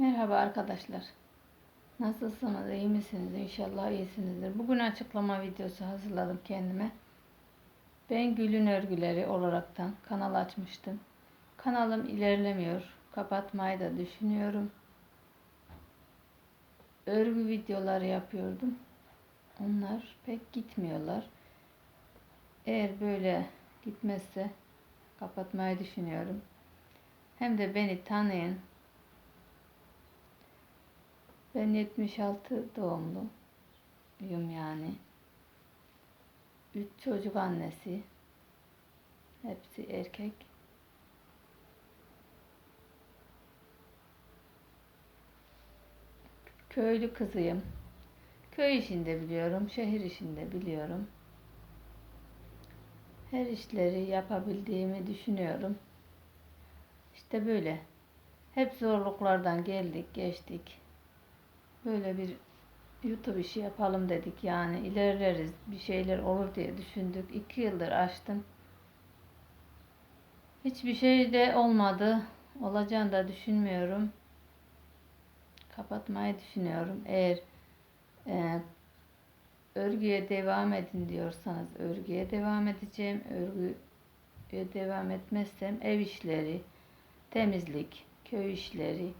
Merhaba arkadaşlar. Nasılsınız? iyi misiniz? İnşallah iyisinizdir. Bugün açıklama videosu hazırladım kendime. Ben Gül'ün örgüleri olaraktan kanal açmıştım. Kanalım ilerlemiyor. Kapatmayı da düşünüyorum. Örgü videoları yapıyordum. Onlar pek gitmiyorlar. Eğer böyle gitmezse kapatmayı düşünüyorum. Hem de beni tanıyın, ben 76 doğumluyum yani. Üç çocuk annesi. Hepsi erkek. Köylü kızıyım. Köy işinde biliyorum, şehir işinde biliyorum. Her işleri yapabildiğimi düşünüyorum. İşte böyle. Hep zorluklardan geldik, geçtik böyle bir YouTube işi yapalım dedik yani ilerleriz bir şeyler olur diye düşündük. iki yıldır açtım. Hiçbir şey de olmadı. Olacağını da düşünmüyorum. Kapatmayı düşünüyorum. Eğer e, örgüye devam edin diyorsanız örgüye devam edeceğim. Örgüye devam etmezsem ev işleri, temizlik, köy işleri,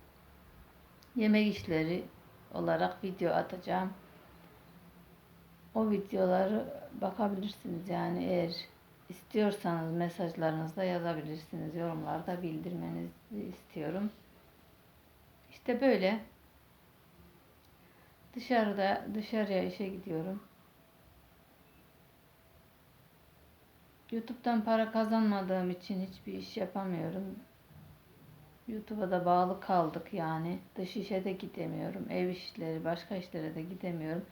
yemek işleri olarak video atacağım. O videoları bakabilirsiniz yani eğer istiyorsanız mesajlarınızda yazabilirsiniz. Yorumlarda bildirmenizi istiyorum. İşte böyle dışarıda dışarıya işe gidiyorum. YouTube'dan para kazanmadığım için hiçbir iş yapamıyorum. YouTube'a da bağlı kaldık yani. Dış işe de gidemiyorum. Ev işleri, başka işlere de gidemiyorum.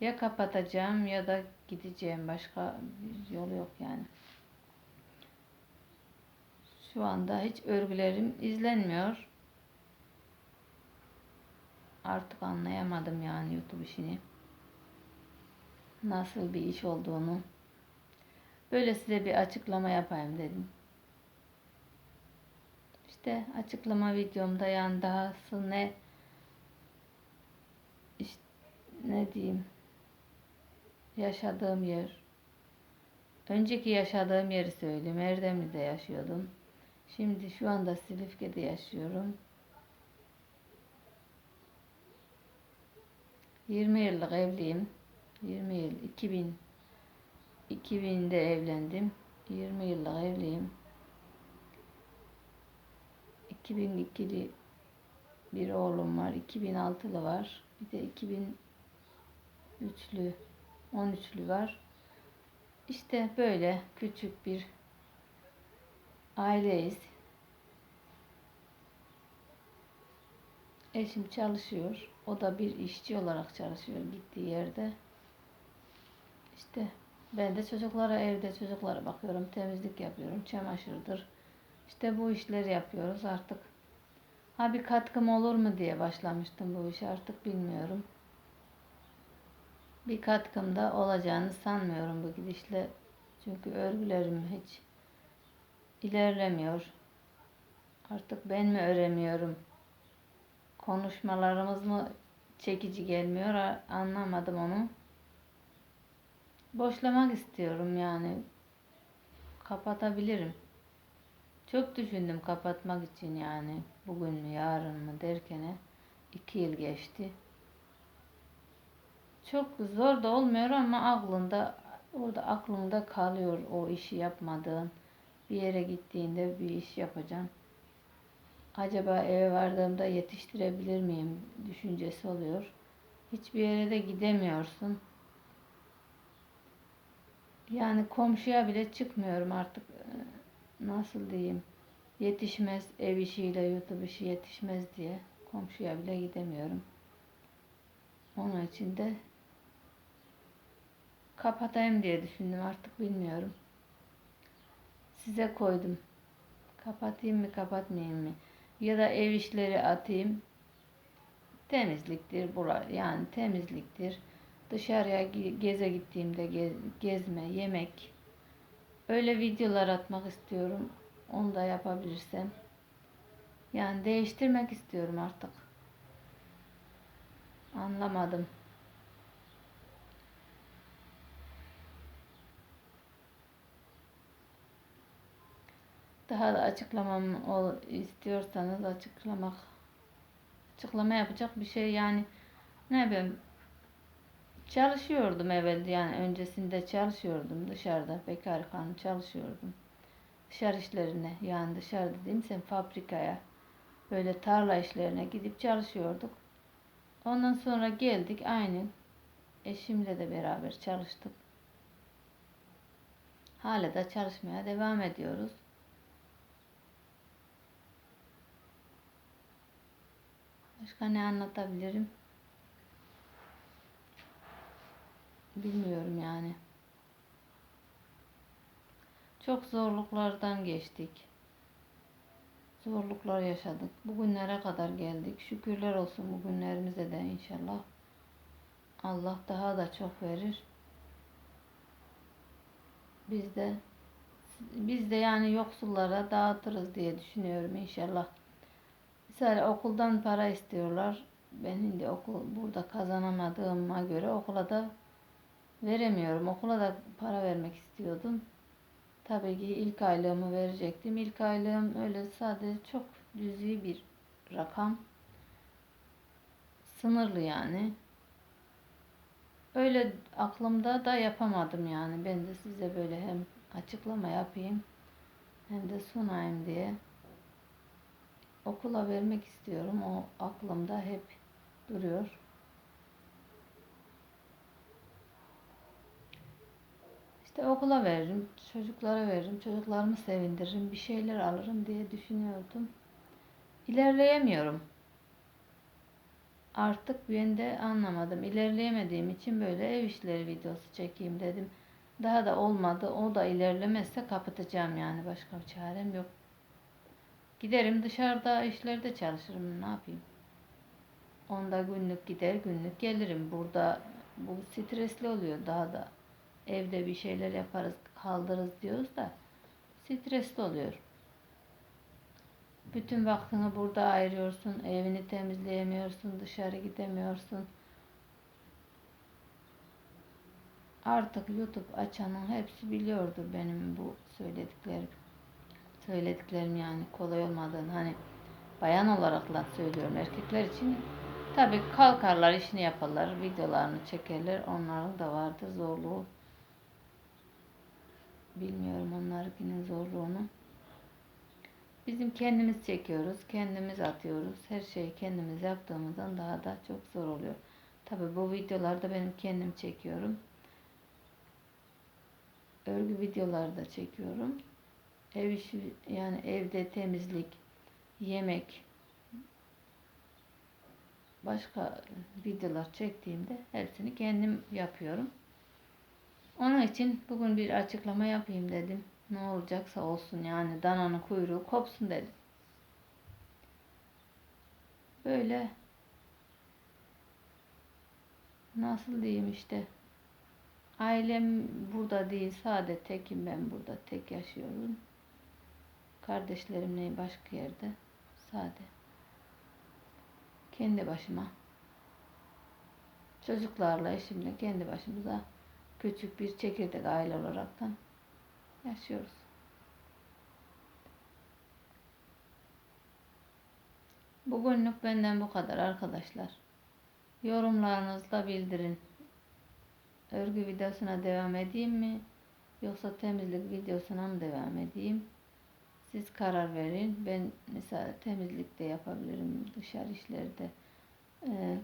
Ya kapatacağım ya da gideceğim. Başka bir yol yok yani. Şu anda hiç örgülerim izlenmiyor. Artık anlayamadım yani YouTube işini. Nasıl bir iş olduğunu. Böyle size bir açıklama yapayım dedim. İşte açıklama videomda yani dahası ne işte, ne diyeyim yaşadığım yer. Önceki yaşadığım yeri söyleyeyim Erdemli'de yaşıyordum. Şimdi şu anda Silifke'de yaşıyorum. 20 yıllık evliyim. 20 yıl 2000 2000'de evlendim. 20 yıllık evliyim 2002'li bir oğlum var. 2006'lı var. Bir de 2003'lü 13'lü var. İşte böyle küçük bir aileyiz. Eşim çalışıyor. O da bir işçi olarak çalışıyor gittiği yerde. İşte ben de çocuklara evde çocuklara bakıyorum, temizlik yapıyorum, çamaşırdır, işte bu işleri yapıyoruz artık. Ha bir katkım olur mu diye başlamıştım bu işe artık bilmiyorum. Bir katkım da olacağını sanmıyorum bu gidişle. Çünkü örgülerim hiç ilerlemiyor. Artık ben mi öremiyorum? Konuşmalarımız mı çekici gelmiyor anlamadım onu. Boşlamak istiyorum yani. Kapatabilirim. Çok düşündüm kapatmak için yani bugün mü yarın mı derken iki yıl geçti. Çok zor da olmuyor ama aklında orada aklında kalıyor o işi yapmadığın. Bir yere gittiğinde bir iş yapacaksın. Acaba eve vardığımda yetiştirebilir miyim düşüncesi oluyor. Hiçbir yere de gidemiyorsun. Yani komşuya bile çıkmıyorum artık nasıl diyeyim yetişmez ev işiyle YouTube işi yetişmez diye komşuya bile gidemiyorum. Onun için de kapatayım diye düşündüm artık bilmiyorum. Size koydum. Kapatayım mı kapatmayayım mı? Ya da ev işleri atayım. Temizliktir buralar yani temizliktir. Dışarıya geze gittiğimde gezme, yemek, Öyle videolar atmak istiyorum. Onu da yapabilirsem. Yani değiştirmek istiyorum artık. Anlamadım. Daha da açıklamam ol, istiyorsanız açıklamak açıklama yapacak bir şey yani ne bileyim çalışıyordum evvel yani öncesinde çalışıyordum dışarıda. Bekarken çalışıyordum. Dışarı işlerine yani dışarı dediğimse fabrikaya böyle tarla işlerine gidip çalışıyorduk. Ondan sonra geldik aynı eşimle de beraber çalıştık. Hala da çalışmaya devam ediyoruz. Başka ne anlatabilirim? Bilmiyorum yani. Çok zorluklardan geçtik. Zorluklar yaşadık. Bugünlere kadar geldik. Şükürler olsun bugünlerimize de inşallah. Allah daha da çok verir. Biz de biz de yani yoksullara dağıtırız diye düşünüyorum inşallah. Mesela okuldan para istiyorlar. Ben şimdi okul burada kazanamadığıma göre okula da veremiyorum. Okula da para vermek istiyordum. Tabii ki ilk aylığımı verecektim. İlk aylığım öyle sadece çok cüzi bir rakam. Sınırlı yani. Öyle aklımda da yapamadım yani. Ben de size böyle hem açıklama yapayım hem de sunayım diye okula vermek istiyorum. O aklımda hep duruyor. İşte okula veririm, çocuklara veririm, çocuklarımı sevindiririm, bir şeyler alırım diye düşünüyordum. İlerleyemiyorum. Artık ben de anlamadım. İlerleyemediğim için böyle ev işleri videosu çekeyim dedim. Daha da olmadı. O da ilerlemezse kapatacağım yani. Başka bir çarem yok. Giderim dışarıda işlerde çalışırım ne yapayım. Onda günlük gider günlük gelirim. Burada bu stresli oluyor daha da. Evde bir şeyler yaparız kaldırırız diyoruz da stresli oluyor. Bütün vaktini burada ayırıyorsun. Evini temizleyemiyorsun. Dışarı gidemiyorsun. Artık YouTube açanın hepsi biliyordur benim bu söylediklerim söylediklerim yani kolay olmadığını hani bayan olarakla söylüyorum erkekler için tabi kalkarlar işini yaparlar videolarını çekerler onların da vardır zorluğu bilmiyorum onlarınkinin zorluğunu. Bizim kendimiz çekiyoruz kendimiz atıyoruz. Her şeyi kendimiz yaptığımızdan daha da çok zor oluyor. Tabi bu videolarda benim kendim çekiyorum. Örgü videoları da çekiyorum. Ev işi yani evde temizlik, yemek, başka videolar çektiğimde hepsini kendim yapıyorum. Onun için bugün bir açıklama yapayım dedim. Ne olacaksa olsun yani dananın kuyruğu kopsun dedim. Böyle nasıl diyeyim işte ailem burada değil sade tekim ben burada tek yaşıyorum. Kardeşlerimle başka yerde. Sade. Kendi başıma. Çocuklarla, eşimle kendi başımıza küçük bir çekirdek aile olaraktan yaşıyoruz. Bugünlük benden bu kadar arkadaşlar. Yorumlarınızla bildirin. Örgü videosuna devam edeyim mi? Yoksa temizlik videosuna mı devam edeyim? Siz karar verin. Ben mesela temizlikte yapabilirim. Dışarı işlerde e,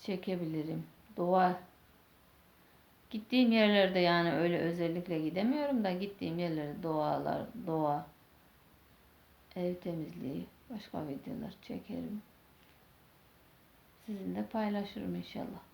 çekebilirim. Doğa gittiğim yerlerde yani öyle özellikle gidemiyorum da gittiğim yerlerde doğalar, doğa, ev temizliği, başka videolar çekerim. Sizinle paylaşırım inşallah.